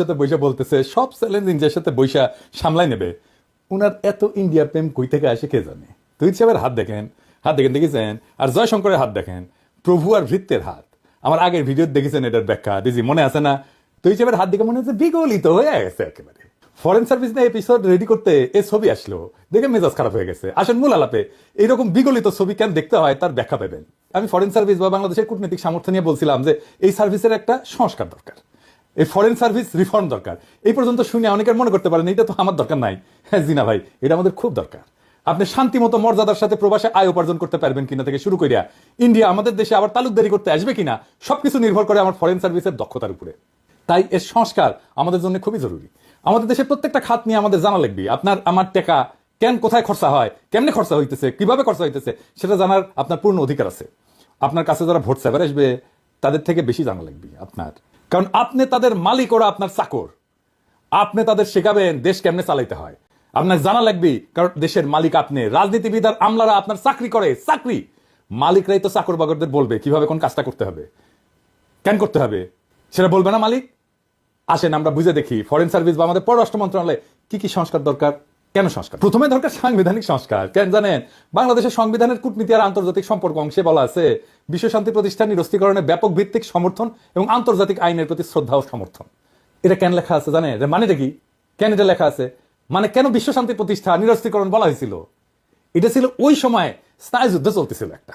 সাথে বৈশা বলতেছে, সব চ্যালেঞ্জ ইন্ডিয়ার সাথে বৈশা সামলাই নেবে। উনার এত ইন্ডিয়া প্রেম কই থেকে আসে কে জানে? তুই সাহেবের হাত দেখেন হাত দেখেন, দেখেছেন? আর হাত দেখেন, প্রভু আর হাত। আমার আগের ভিডিও দেখেছেন এটার ব্যাখ্যা মনে আছে না? তুই সাহেবের হাত দেখে মনে হচ্ছে বিগলিত হয়ে গেছে একেবারে। ফরেন সার্ভিস নিয়ে এপিসোড রেডি করতে এ ছবি আসলো, দেখে মেজাজ খারাপ হয়ে গেছে। আসেন মূল আলাপে এইরকম বিগলিত ছবি কেন দেখতে হয় তার ব্যাখ্যা পাবেন। আমি ফরেন সার্ভিস বা বাংলাদেশের কূটনৈতিক সামর্থ্য নিয়ে বলছিলাম যে এই সার্ভিসের একটা সংস্কার দরকার। এই ফরেন সার্ভিস রিফর্ম দরকার। এই পর্যন্ত শুনে অনেকের মনে করতে পারেন এটা তো আমার দরকার নাই। হ্যাঁ জিনা ভাই, এটা আমাদের খুব দরকার। আপনি শান্তিমতো মর্যাদার সাথে প্রবাসে আয় উপার্জন করতে পারবেন কিনা থেকে শুরু করিয়া, ইন্ডিয়া আমাদের দেশে আবার তালুকদারি করতে আসবে কিনা, সবকিছু নির্ভর করে আমার ফরেন সার্ভিসের দক্ষতার উপরে। তাই এর সংস্কার আমাদের জন্য খুবই জরুরি। আমাদের দেশের প্রত্যেকটা খাত নিয়ে আমাদের জানা লাগবে, আপনার, আমার টাকা কেন কোথায় খরচা হয়, কেমনে খরচা হইতেছে, কীভাবে খরচা হইতেছে, সেটা জানার আপনার পূর্ণ অধিকার আছে। আপনার কাছে যারা ভোট সেবার আসবে, তাদের থেকে বেশি জানা লাগবে আপনার। কারণ আপনি তাদের মালিক, ওরা আপনার চাকর। আপনি তাদের শেখাবেন দেশ কেমনে চালাইতে হয়। আপনার জানা লাগবে, কারণ দেশের মালিক আপনি। রাজনীতিবিদ আর আমলারা আপনার চাকরি করে, চাকরি। মালিকরাই তো চাকর বাকরদের বলবে, কীভাবে কোন কাজটা করতে হবে? কেন করতে হবে? সেটা বলবে না মালিক? আসেন, আমরা বুঝে দেখি। ফরেন সার্ভিস বা আমাদের পররাষ্ট্র মন্ত্রণালয়ে কি কি সংস্কার দরকার? কেন সংস্কার? প্রথমে দরকার সাংবিধানিক সংস্কার। কেন জানেন? বাংলাদেশের সংবিধানের কূটনীতি আর আন্তর্জাতিক সম্পর্ক অংশে বলা আছে, বিশ্ব শান্তি প্রতিষ্ঠান নিরস্ত্রীকরণের ব্যাপক ভিত্তিক সমর্থন এবং আন্তর্জাতিক আইনের প্রতি শ্রদ্ধা ও সমর্থন। এটা কেন লেখা আছে জানেন? মানেটা কি? কেন এটা লেখা আছে? মানে কেন বিশ্ব শান্তি প্রতিষ্ঠা, নিরস্ত্রীকরণ বলা হয়েছিল? এটা ছিল ওই সময় স্নায়ুযুদ্ধ চলতেছিল একটা।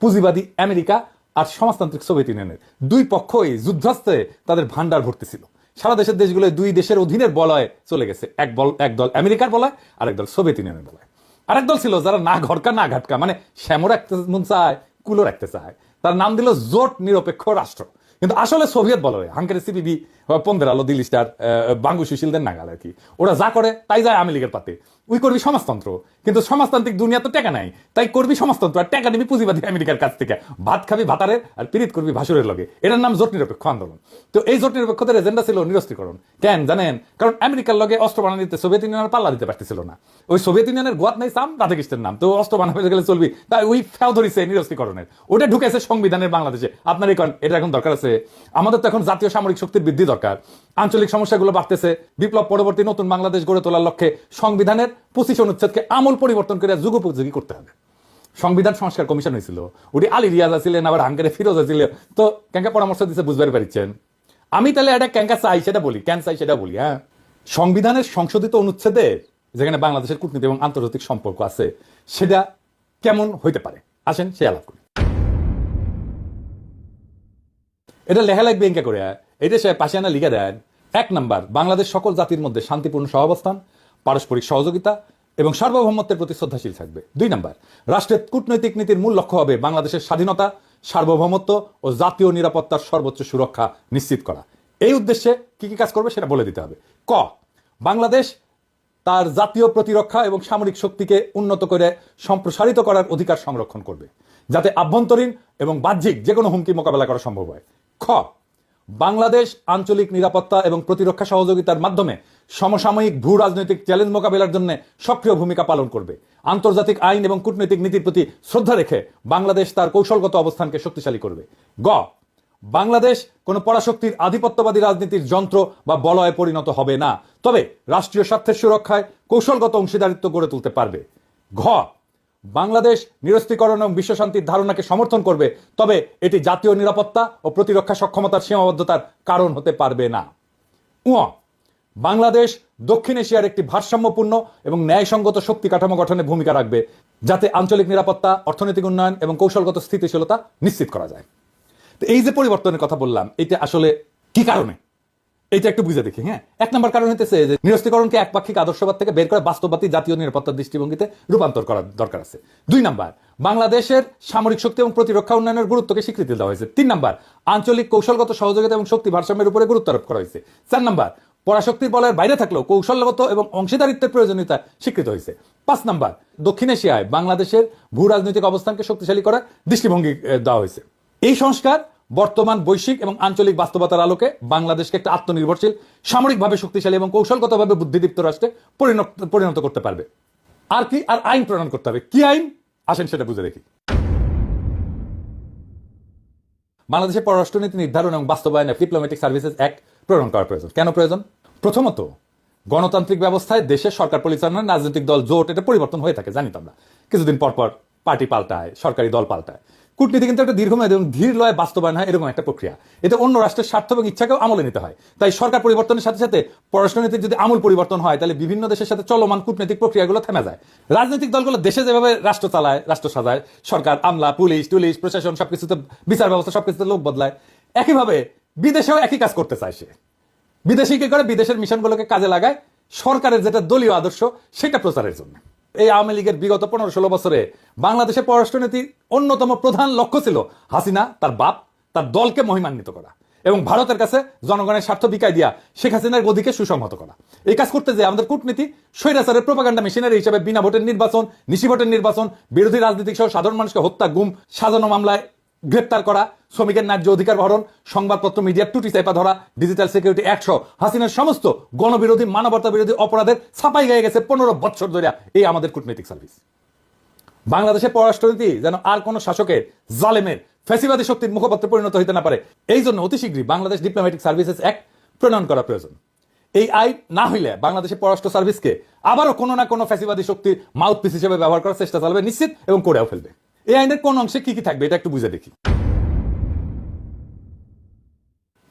পুঁজিবাদী আমেরিকা আর সমাজতান্ত্রিক সোভিয়েত ইউনিয়নের দুই পক্ষই যুদ্ধাস্তে তাদের ভান্ডার ভর্তি ছিল সারা দেশের দেশগুলো দুই দেশের অধীনের বলয় চলে গেছে। এক বল, এক দল আমেরিকার বলয়, আর এক দল সোভিয়েত ইউনিয়নের বলয়। আরেক দল ছিল যারা না ঘরকা, না ঘাটকা মানে শ্যামো রাখতে মন চায় কুলো রাখতে চায়। তার নাম দিল জোট নিরপেক্ষ রাষ্ট্র। কিন্তু আসলে সোভিয়েত বলয় হাঙ্কারি সিপিবি, পন্দের আলো, দিল্লি স্টার বাঙ্গু সুশীলদের নাগাল আর কি। ওরা যা করে, তাই যায় আমেরিকার পাতে। ওই করবি সমাজতন্ত্র। কিন্তু সমাজতান্ত্রিক দুনিয়া তো টাকা নাই। তাই করবি সমাজতন্ত্র আর টাকা নিবি পুঁজিবাদী আমেরিকার কাছ থেকে। ভাত খাবি ভাতারের আর পিরিত করবি ভাসুরের লগে। এটার নাম জোট নিরপেক্ষ আন্দোলন। তো এই জোট নিরপেক্ষতার এজেন্ডা ছিল নিরস্ত্রীকরণ। কেন জানেন? কারণ আমেরিকার লগে অস্ত্র বানানো দিতে সোভিয়েত ইউনিয়নের পাল্লা দিতে পারতেছিল না। ওই সোভিয়েত ইউনিয়নের গোয়াত নাই সাম রাধাকৃষ্ণের নাম। তো অস্ত্র বানাতে গেলে চলবি। তাই ওই ফেও ধরিছে নিরস্ত্রীকরণের। ওটা ঢুকেছে সংবিধানের বাংলাদেশে। আপনার এখন এটা এখন দরকার আছে। আমাদের তো এখন জাতীয় সামরিক শক্তির বৃদ্ধি দরকার। আঞ্চলিক সমস্যাগুলো বাড়তেছে। বিপ্লব পরবর্তী নতুন বাংলাদেশ গড়ে তোলার লক্ষ্যে সংবিধানের পঁচিশ অনুচ্ছেদকে আমূল পরিবর্তন করে যুগোপযোগী করতে হবে। সংবিধান সংস্কার কমিশন হয়েছিল। ওটি আলী রিয়াজ আছিলেন, আবার হাঙ্গারে ফিরোজ আছিল তো ক্যাঙ্কা পরামর্শ দিতে বুঝতে পারছেন আমি তাহলে এটা ক্যাঙ্কা চাই সেটা বলি, ক্যান চাই সেটা বলি হ্যাঁ? সংবিধানের সংশোধিত অনুচ্ছেদের যেখানে বাংলাদেশের কূটনীতি এবং আন্তর্জাতিক সম্পর্ক আছে, সেটা কেমন হইতে পারে? আসেন, সে আলাপ করি। এটা লেখা লাগবে এঙ্কা করে এটা সে পাশে আনা লিখে দেন, এক নাম্বার, বাংলাদেশ সকল জাতির মধ্যে শান্তিপূর্ণ সহাবস্থান পারস্পরিক সহযোগিতা এবং সার্বভৌমত্বের প্রতি শ্রদ্ধাশীল থাকবে। দুই নাম্বার, রাষ্ট্রের কূটনৈতিক নীতির মূল লক্ষ্য হবে বাংলাদেশের স্বাধীনতা, সার্বভৌমত্ব ও জাতীয় নিরাপত্তার সর্বোচ্চ সুরক্ষা নিশ্চিত করা। এই উদ্দেশ্যে কি কি কাজ করবে সেটা বলে দিতে হবে। ক, বাংলাদেশ তার জাতীয় প্রতিরক্ষা এবং সামরিক শক্তিকে উন্নত করে সম্প্রসারিত করার অধিকার সংরক্ষণ করবে, যাতে আভ্যন্তরীণ এবং বাহ্যিক যে কোনো হুমকি মোকাবেলা করা সম্ভব হয়। খ বাংলাদেশ আঞ্চলিক নিরাপত্তা এবং প্রতিরক্ষা সহযোগিতার মাধ্যমে সমসাময়িক ভূ রাজনৈতিক চ্যালেঞ্জ মোকাবেলার জন্য সক্রিয় ভূমিকা পালন করবে। আন্তর্জাতিক আইন এবং কূটনৈতিক নীতির প্রতি শ্রদ্ধা রেখে বাংলাদেশ তার কৌশলগত অবস্থানকে শক্তিশালী করবে। গ, বাংলাদেশ কোনো পরাশক্তির আধিপত্যবাদী রাজনীতির যন্ত্র বা বলয়ে পরিণত হবে না, তবে রাষ্ট্রীয় স্বার্থের সুরক্ষায় কৌশলগত অংশীদারিত্ব গড়ে তুলতে পারবে। ঘ বাংলাদেশ নিরস্ত্রীকরণ এবং বিশ্বশান্তির ধারণাকে সমর্থন করবে, তবে এটি জাতীয় নিরাপত্তা ও প্রতিরক্ষা সক্ষমতার সীমাবদ্ধতার কারণ হতে পারবে না। উ বাংলাদেশ দক্ষিণ এশিয়ার একটি ভারসাম্যপূর্ণ এবং ন্যায়সঙ্গত শক্তি কাঠামো গঠনে ভূমিকা রাখবে, যাতে আঞ্চলিক নিরাপত্তা, অর্থনৈতিক উন্নয়ন এবং কৌশলগত স্থিতিশীলতা নিশ্চিত করা যায়। তো এই যে পরিবর্তনের কথা বললাম, এটা আসলে কি কারণে? এইটা একটু বুঝে দেখি হ্যাঁ? এক নম্বর কারণ হইতেছে যে নিরস্ত্রীকরণকে একপাক্ষিক আদর্শবাদ থেকে বের করে বাস্তববাদী জাতীয় নিরাপত্তার দৃষ্টিভঙ্গিতে রূপান্তর করার দরকার আছে। দুই নাম্বার, বাংলাদেশের সামরিক শক্তি এবং প্রতিরক্ষা উন্নয়নের গুরুত্বকে স্বীকৃতি দেওয়া হয়েছে। তিন নাম্বার, আঞ্চলিক কৌশলগত সহযোগিতা এবং শক্তি ভারসাম্যের উপরে গুরুত্ব আরোপ করা হয়েছে। চার নাম্বার, পরাশক্তির বলয়ের বাইরে থাকলেও কৌশলগত এবং অংশীদারিত্বের প্রয়োজনীয়তা স্বীকৃত হয়েছে। পাঁচ নাম্বার, দক্ষিণ এশিয়ায় বাংলাদেশের ভূ রাজনৈতিক অবস্থানকে শক্তিশালী করার দৃষ্টিভঙ্গি দেওয়া হয়েছে। এই সংস্কার বর্তমান বৈশ্বিক এবং আঞ্চলিক বাস্তবতার আলোকে বাংলাদেশকে একটা আত্মনির্ভরশীল, সামরিকভাবে শক্তিশালী এবং কৌশলগতভাবে বুদ্ধিদীপ্ত রাষ্ট্রে পরিণত পরিণত করতে পারবে। আর কি আর আইন প্রণয়ন করতে হবে। কি আইন? আসেন সেটা বুঝে দেখি। বাংলাদেশের পররাষ্ট্রনীতি নির্ধারণ এবং বাস্তবায়নে ডিপ্লোম্যাটিক সার্ভিসেস অ্যাক্ট প্রেরণ করা প্রয়োজন। কেন প্রয়োজন? প্রথমত, গণতান্ত্রিক ব্যবস্থায় দেশের সরকার পরিচালনার রাজনৈতিক দল জোট, এটা পরিবর্তন হয়ে থাকে, জানি তো আমরা কিছুদিন পর পর পার্টি পাল্টায়, সরকারি দল পাল্টায়। কূটনীতি কিন্তু একটা দীর্ঘমেয়াদী এবং ধীর লয় বাস্তবায়ন হয় এরকম একটা প্রক্রিয়া। এতে অন্য রাষ্ট্রের স্বার্থ এবং ইচ্ছাকেও আমলে নিতে হয়। তাই সরকার পরিবর্তনের সাথে সাথে পররাষ্ট্রনীতির যদি আমূল পরিবর্তন হয়, তাহলে বিভিন্ন দেশের সাথে চলমান কূটনৈতিক প্রক্রিয়াগুলো থেমে যায়। রাজনৈতিক দলগুলো দেশে যেভাবে রাষ্ট্র চালায়, রাষ্ট্র সাজায়, সরকার, আমলা, পুলিশ, টুলিশ, প্রশাসন সবকিছুতে, বিচার ব্যবস্থা সবকিছুতে লোক বদলায়, একইভাবে বিদেশেও একই কাজ করতে চায় সে। বিদেশি কি করে? বিদেশের মিশনগুলোকে কাজে লাগায় সরকারের যেটা দলীয় আদর্শ, সেটা প্রচারের জন্য। এই আওয়ামী লীগের বিগত পনেরো ষোলো বছরে বাংলাদেশের পররাষ্ট্রনীতির অন্যতম প্রধান লক্ষ্য ছিল হাসিনা, তার বাপ, তার দলকে মহিমান্বিত করা এবং ভারতের কাছে জনগণের স্বার্থ বিকায় দিয়া শেখ হাসিনার গদিকে সুসংহত করা। এই কাজ করতে যে আমাদের কূটনীতি, স্বৈরাচারের প্রোপাগান্ডা মেশিনারি হিসেবে বিনা ভোটের নির্বাচন, নিশি ভোটের নির্বাচন, বিরোধী রাজনীতিক সহ সাধারণ মানুষকে হত্যা, গুম, সাজানো মামলায় গ্রেপ্তার করা, শ্রমিকের ন্যায্য অধিকার হরণ সংবাদপত্র মিডিয়ার টুটি চাইপা ধরা, ডিজিটাল সিকিউরিটি সহ হাসিনার সমস্ত গণবিরোধী মানবতা বিরোধী অপরাধের ছাপাই গিয়ে গেছে পনেরো বছর ধরে এই আমাদের কূটনৈতিক সার্ভিস। বাংলাদেশের পররাষ্ট্রনীতি যেন আর কোনো শাসকের, জালেমের, ফ্যাসিবাদী শক্তির মুখপাত্রে পরিণত হইতে না পারে, এই জন্য অতি শীঘ্রই বাংলাদেশ ডিপ্লোম্যাটিক সার্ভিসেস অ্যাক্ট প্রণয়ন করা প্রয়োজন। এই আইন না হইলে বাংলাদেশের পররাষ্ট্র সার্ভিসকে আবারও কোনো না কোনো ফ্যাসিবাদী শক্তির মাউথপিস হিসেবে ব্যবহার করার চেষ্টা চালাবে নিশ্চিত এবং করেও ফেলবে। এই আইনের কোন অংশে কি কি থাকবে, এটা একটু বুঝে দেখি।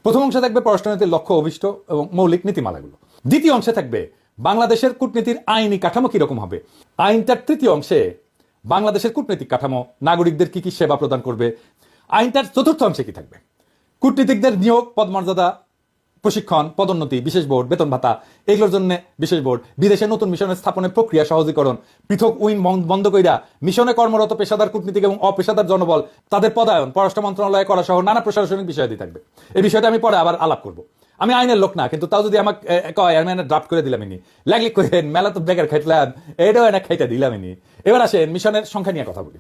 প্রথম অংশে থাকবে পররাষ্ট্রনীতির লক্ষ্য অভিষ্ট এবং মৌলিক নীতিমালাগুলো। দ্বিতীয় অংশে থাকবে বাংলাদেশের কূটনীতির আইনি কাঠামো কীরকম হবে। আইনটার তৃতীয় অংশে বাংলাদেশের কূটনৈতিক কাঠামো, নাগরিকদের কি কি সেবা প্রদান করবে। আইনটার চতুর্থ অংশে কি থাকবে? কূটনীতিকদের নিয়োগ, পদমর্যাদা প্রশিক্ষণ, পদোন্নতি, বিশেষ বোর্ড, বেতন ভাতা, এগুলোর জন্য বিশেষ বোর্ড, বিদেশে নতুন মিশনের স্থাপনের প্রক্রিয়া সহজীকরণ, পৃথক উইং বন্ধ কইরা মিশনে কর্মরত পেশাদার কূটনীতিক এবং অপেশাদার জনবল, তাদের পদায়ন, পররাষ্ট্র মন্ত্রণালয়ে করা সহ নানা প্রশাসনিক বিষয় বিষয়াদি থাকবে। এই বিষয়টা আমি পরে আবার আলাপ করব। আমি আইনের লোক না, কিন্তু তাও যদি আমাকে কয়, আমি ড্রাফট করে দিলাম ইনি। লাগলি কহেন মেলা তো বেকার খাইটলাম এটাও একটা খাইটা দিলাম ইনি। এবার আসেন মিশনের সংখ্যা নিয়ে কথা বলি।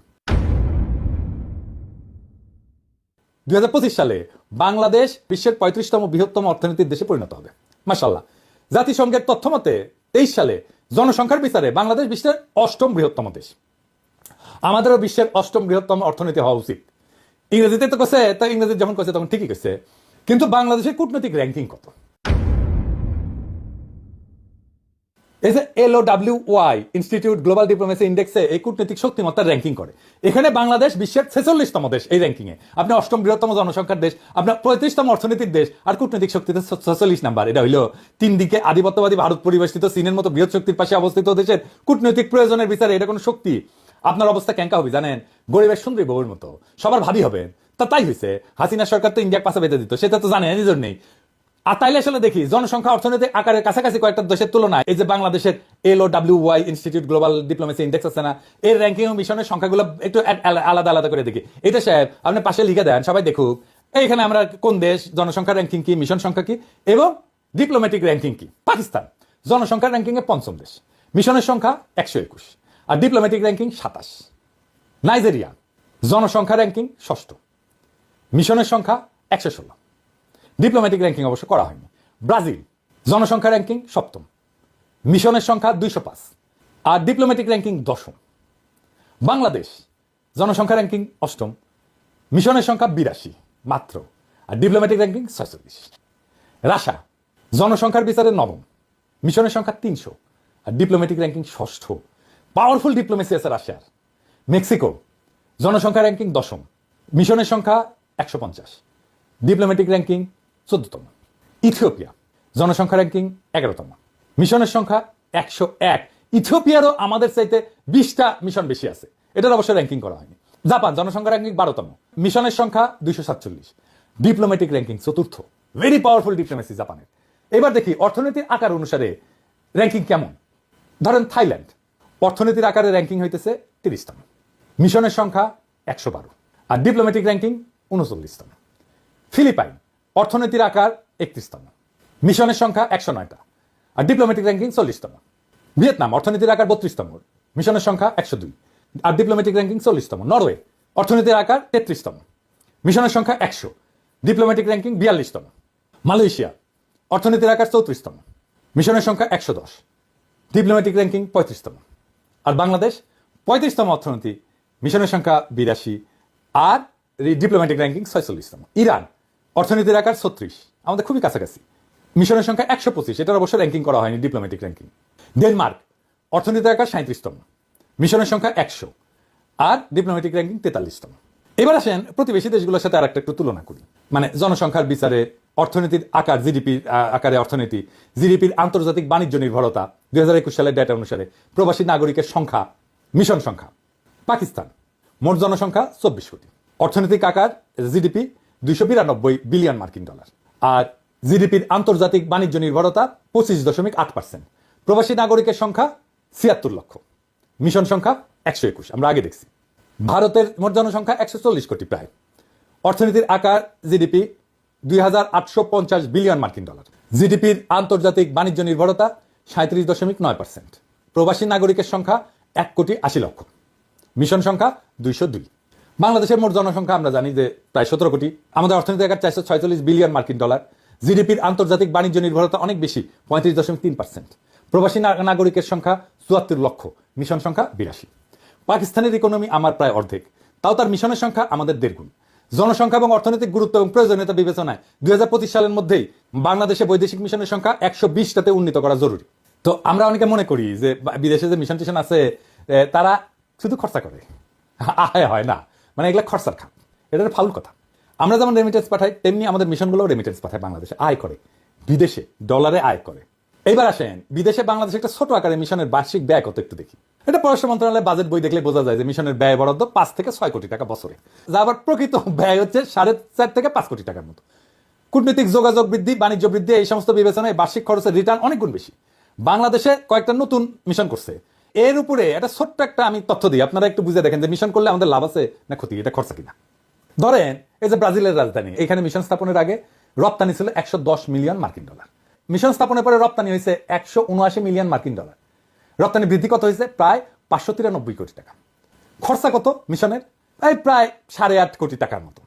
দুই হাজার পঁচিশ সালে বাংলাদেশ বিশ্বের পঁয়ত্রিশতম বৃহত্তম অর্থনীতির দেশে পরিণত হবে। মাসাল্লাহ জাতিসংঘের তথ্য মতে তেইশ সালে জনসংখ্যার বিচারে বাংলাদেশ বিশ্বের অষ্টম বৃহত্তম দেশ। আমাদেরও বিশ্বের অষ্টম বৃহত্তম অর্থনীতি হওয়া উচিত। ইংরেজিতে তো কছে তাই ইংরেজি যখন কছে তখন ঠিকই কছে কিন্তু বাংলাদেশের কূটনৈতিক র্যাঙ্কিং কত? এই যে L O W Y institute global diplomacy ইন্ডেক্সে এই কূটনৈতিক শক্তিমত্তার র্যাঙ্কিং করে। এখানে বাংলাদেশ বিশ্বের ছেচল্লিশতম দেশ এই র্যাঙ্কিংয়ে আপনি অষ্টম বৃহত্তম জনসংখ্যার দেশ, আপনার পঁয়ত্রিশতম অর্থনীতির দেশ, আর কূটনৈতিক শক্তিতে ছেচল্লিশ নাম্বার। এটা হইল তিন দিকে আধিপত্যবাদী ভারত পরিবেষ্টিত চীনের মতো বৃহৎ শক্তির পাশে অবস্থিত দেশের কূটনৈতিক প্রয়োজনের বিচারে এটা কোনো শক্তি। আপনার অবস্থা ক্যাঙ্কা হবে, জানেন? গরিবের সুন্দরী বউর মতো। সবার ভাবি হবেন তা তাই হয়েছে হাসিনা সরকার তো ইন্ডিয়া পাশে বেঁধে দিত। সেটা তো জানেন নিজের নেই আর তাইলে আসলে দেখি, জনসংখ্যা অর্থনৈতিক আকারের কাছাকাছি কয়েকটা দেশের তুলনায়, এই যে বাংলাদেশের L O W Y institute global diplomacy index আছে না, এর র্যাঙ্কিং ও মিশনের সংখ্যাগুলো একটু আলাদা আলাদা করে দেখি। এটা সাহেব, আপনি পাশে লিখে দেন, সবাই দেখুক, এইখানে আমরা কোন দেশ, জনসংখ্যা র্যাঙ্কিং কি মিশন সংখ্যা কি, এবং ডিপ্লোম্যাটিক র্যাঙ্কিং কি? পাকিস্তান, জনসংখ্যা এ পঞ্চম দেশ মিশনের সংখ্যা একশো একুশ, আর ডিপ্লোম্যাটিক র্যাঙ্কিং সাতাশ। নাইজেরিয়া, জনসংখ্যা র্যাঙ্কিং ষষ্ঠ মিশনের সংখ্যা একশো ষোলো। ডিপ্লোম্যাটিক র্যাঙ্কিং অবশ্য করা হয়নি। ব্রাজিল, জনসংখ্যা র্যাঙ্কিং সপ্তম। মিশনের সংখ্যা দুইশো পাঁচ। আর ডিপ্লোম্যাটিক র্যাঙ্কিং দশম। বাংলাদেশ, জনসংখ্যা র্যাঙ্কিং অষ্টম। মিশনের সংখ্যা বিরাশি মাত্র। আর ডিপ্লোম্যাটিক র্যাঙ্কিং ছয়চল্লিশ। রাশা জনসংখ্যার বিচারে নবম। মিশনের সংখ্যা তিনশো। আর ডিপ্লোম্যাটিক র্যাঙ্কিং ষষ্ঠ। পাওয়ারফুল ডিপ্লোমেসি আছে রাশিয়ার। মেক্সিকো, জনসংখ্যা র্যাঙ্কিং দশম। মিশনের সংখ্যা একশো পঞ্চাশ। ডিপ্লোম্যাটিক র্যাঙ্কিং চোদ্দতম। ইথিওপিয়া জনসংখ্যা র্যাঙ্কিং এগারোতম। মিশনের সংখ্যা একশো এক। ইথিওপিয়ারও আমাদের চাইতে বিশটা মিশন বেশি আছে। এটার অবশ্য র্যাঙ্কিং করা হয়নি। জাপান জনসংখ্যা র্যাঙ্কিং বারোতম। মিশনের সংখ্যা দুইশো সাতচল্লিশ। ডিপ্লোম্যাটিক র্যাঙ্কিং চতুর্থ। ভেরি পাওয়ারফুল ডিপ্লোমেসি জাপানের। এবার দেখি অর্থনীতির আকার অনুসারে র্যাঙ্কিং কেমন। ধরেন থাইল্যান্ড। অর্থনীতির আকারে র্যাঙ্কিং হইতেছে তিরিশতম। মিশনের সংখ্যা একশো বারো। আর ডিপ্লোম্যাটিক র্যাঙ্কিং উনচল্লিশতম। ফিলিপাইন। অর্থনীতির আকার একত্রিশতম। মিশনের সংখ্যা একশো নয়টা। আর ডিপ্লোম্যাটিক র্যাঙ্কিং চল্লিশতম। ভিয়েতনাম অর্থনীতির আকার বত্রিশতম। মিশনের সংখ্যা একশো দুই। আর ডিপ্লোম্যাটিক র্যাঙ্কিং চল্লিশতম। নরওয়ে অর্থনীতির আকার তেত্রিশতম। মিশনের সংখ্যা একশো। Diplomatic ranking বিয়াল্লিশতম। মালয়েশিয়া অর্থনীতির আকার চৌত্রিশতম। মিশনের সংখ্যা একশো দশ। ডিপ্লোম্যাটিক র্যাঙ্কিং পঁয়ত্রিশতম। আর বাংলাদেশ পঁয়ত্রিশতম অর্থনীতি। মিশনের সংখ্যা বিরাশি। আর ডিপ্লোম্যাটিক র্যাঙ্কিং ছয়চল্লিশতম। ইরান অর্থনীতির আকার ছত্রিশ। আমাদের খুবই কাছাকাছি। মিশনের সংখ্যা একশো পঁচিশ। এটার অবশ্য র্যাঙ্কিং করা হয়নি ডিপ্লোম্যাটিক র্যাঙ্কিং ডেনমার্ক অর্থনীতির আকার সাঁত্রিশতম মিশনের সংখ্যা একশো। আর ডিপ্লোম্যাটিক র্যাঙ্কিং তেতাল্লিশতম। এবার আসেন প্রতিবেশী দেশগুলোর সাথে আরেকটা একটু তুলনা করি। মানে জনসংখ্যার বিচারে অর্থনীতির আকার জিডিপির আকারে অর্থনীতি জিডিপির আন্তর্জাতিক বাণিজ্য নির্ভরতা দুই হাজার একুশ সালের ডেটা অনুসারে প্রবাসী নাগরিকের সংখ্যা, মিশন সংখ্যা। পাকিস্তান, মোট জনসংখ্যা চব্বিশ কোটি। অর্থনৈতিক আকার জিডিপি দুইশো বিরানব্বই বিলিয়ন মার্কিন ডলার। আর জিডিপির আন্তর্জাতিক বাণিজ্য নির্ভরতা পঁচিশ দশমিক আট পার্সেন্ট। প্রবাসী নাগরিকের সংখ্যা ছিয়াত্তর লক্ষ। মিশন সংখ্যা একশো একুশ। আমরা আগে দেখছি। ভারতের মোট জনসংখ্যা একশো চল্লিশ কোটি প্রায়। অর্থনীতির আকার জিডিপি দুই হাজার আটশো পঞ্চাশ বিলিয়ন মার্কিন ডলার। জিডিপির আন্তর্জাতিক বাণিজ্য নির্ভরতা সাঁত্রিশ দশমিক নয় পার্সেন্ট। প্রবাসী নাগরিকের সংখ্যা এক কোটি আশি লক্ষ। মিশন সংখ্যা দুইশো দুই। বাংলাদেশের মোট জনসংখ্যা আমরা জানি যে প্রায় সতেরো কোটি। আমাদের অর্থনীতি আকার চারশো ছয়চল্লিশ বিলিয়ন মার্কিন ডলার। জিডিপির আন্তর্জাতিক বাণিজ্য নির্ভরতা অনেক বেশি, পঁয়ত্রিশ দশমিক তিন পার্সেন্ট। প্রবাসী নাগরিকের সংখ্যা চুয়াত্তর লক্ষ, মিশন সংখ্যা বিরাশি। পাকিস্তানের ইকোনমি আমার প্রায় অর্ধেক, তাও তার মিশনের সংখ্যা আমাদের দেড় গুণ। জনসংখ্যা এবং অর্থনৈতিক গুরুত্ব এবং প্রয়োজনীয়তা বিবেচনায় দুই হাজার পঁচিশ সালের মধ্যেই বাংলাদেশে বৈদেশিক মিশনের সংখ্যা একশো বিশটাতে উন্নীত করা জরুরি। তো আমরা অনেকে মনে করি যে বিদেশে যে মিশন টিশন আছে তারা শুধু খরচা করে। আয় হয় না। মানে এগুলা খরচার খাত এটা ফাউল কথা। আমরা যেমন রেমিটেন্স পাঠাই, তেমনি আমাদের মিশনগুলো রেমিটেন্স পাঠায় বাংলাদেশে। আয় করে। বিদেশে ডলারে আয় করে। এইবার আসেন, বিদেশে বাংলাদেশে একটা ছোট আকারে মিশনের বার্ষিক ব্যয় কত একটু দেখি। এটা পররাষ্ট্র মন্ত্রণালয়ের বাজেট বই দেখলে বোঝা যায় যে মিশনের ব্যয় বরাদ্দ পাঁচ থেকে ছয় কোটি টাকা বছরে। যা আবার প্রকৃত ব্যয় হচ্ছে সাড়ে চার থেকে পাঁচ কোটি টাকার মতো। কূটনৈতিক যোগাযোগ বৃদ্ধি, বাণিজ্য বৃদ্ধি, এই সমস্ত বিবেচনায় বার্ষিক খরচের রিটার্ন অনেক গুণ বেশি। বাংলাদেশে কয়েকটা নতুন মিশন করছে। এর উপরে একটা ছোট্ট একটা আমি তথ্য দিই। আপনারা একটু বুঝে দেখেন যে মিশন করলে আমাদের লাভ আছে না ক্ষতি, এটা খরচা কিনা। ধরেন, এই যে ব্রাজিলের রাজধানী, এখানে মিশন স্থাপনের আগে রপ্তানি ছিল একশো দশ মিলিয়ন মার্কিন ডলার। মিশন স্থাপনের পরে রপ্তানি হয়েছে একশো উনআশি মিলিয়ন মার্কিন ডলার। রপ্তানি বৃদ্ধি কত হয়েছে? প্রায় পাঁচশো তিরানব্বই কোটি টাকা। খরচা কত মিশনের এই প্রায় সাড়ে আট কোটি টাকার মতো।